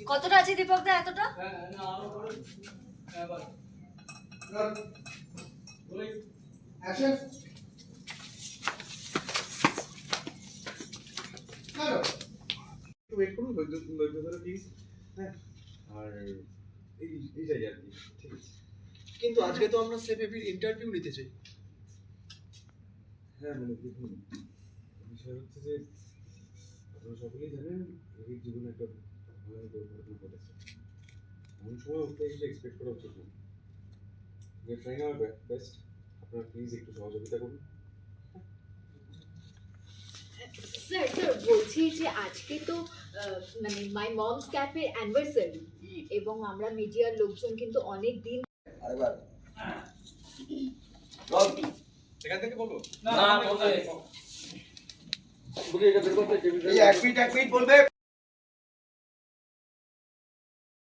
কতটা আছে দীপক দা এতটা ওয়েট করুন ধৈর্য ধৈর্য ধরে প্লিজ হ্যাঁ। আর এই এইটাই আর কি ঠিক আছে। কিন্তু আজকে তো আমরা সেফেবির ইন্টারভিউ নিতে চাই। হ্যাঁ মানে দেখুন বিষয় হচ্ছে যে আপনারা সকলেই জানেন রবির জীবনে একটা ভয়ানক দুর্ঘটনা ঘটেছে। এমন সময় উঠতে কিছু এক্সপেক্ট করা উচিত না। উই ট্রাইং আওয়ার বেস্ট আপনারা প্লিজ একটু সহযোগিতা করুন। স্যার স্যার বলছি যে আজকে তো মানে মাই মমস ক্যাফের অ্যানিভার্সারি এবং আমরা মিডিয়ার লোকজন কিন্তু অনেক দিন এখান থেকে বলব? এই এক মিনিট এক মিনিট বলবে?